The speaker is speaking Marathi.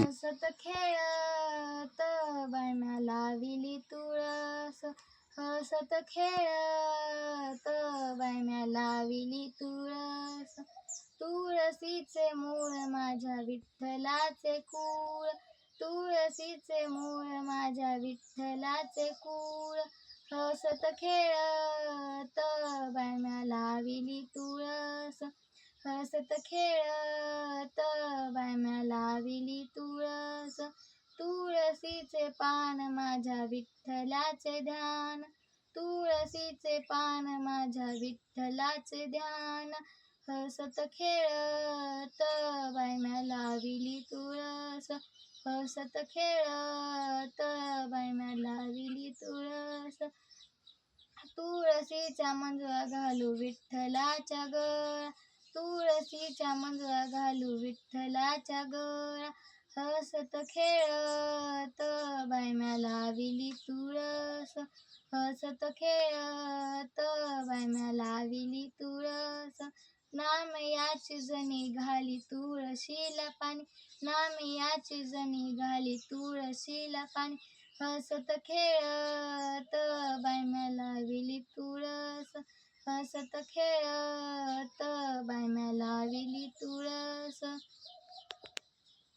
हसत खेळत बायम्या लाविली तुळस. हसत खेळत बायम्या लाविली तुळस. तुळशीचे मूळ माझ्या विठ्ठलाचे कुळ. तुळशीचे मूळ माझ्या विठ्ठलाचे कुळ. हसत खेळत बायम्या लाविली तुळस. हसत खेळत तुळसीचे पान माझ्या विठ्ठलाचे ध्यान. तुळसीचे पान माझ्या विठ्ठलाचे ध्यान. हसत खेळत बायम्या लाविली तुळस. हसत खेळत बायम्या लाविली तुळस. तुळसीच्या मंजुळा घालू विठ्ठलाच्या गळा. तुळसीच्या मंजुळा घालू विठ्ठलाच्या गळा. हसत खेळत हसत खेळत बायम्या लाविली तुळस. नाम याची जणी घाली तुळशीला पाणी. नाम याची जणी घाली तुळशीला पाणी. हसत खेळत बायम्या लाविली तुळस. हसत खेळत बायम्या लाविली तुळस.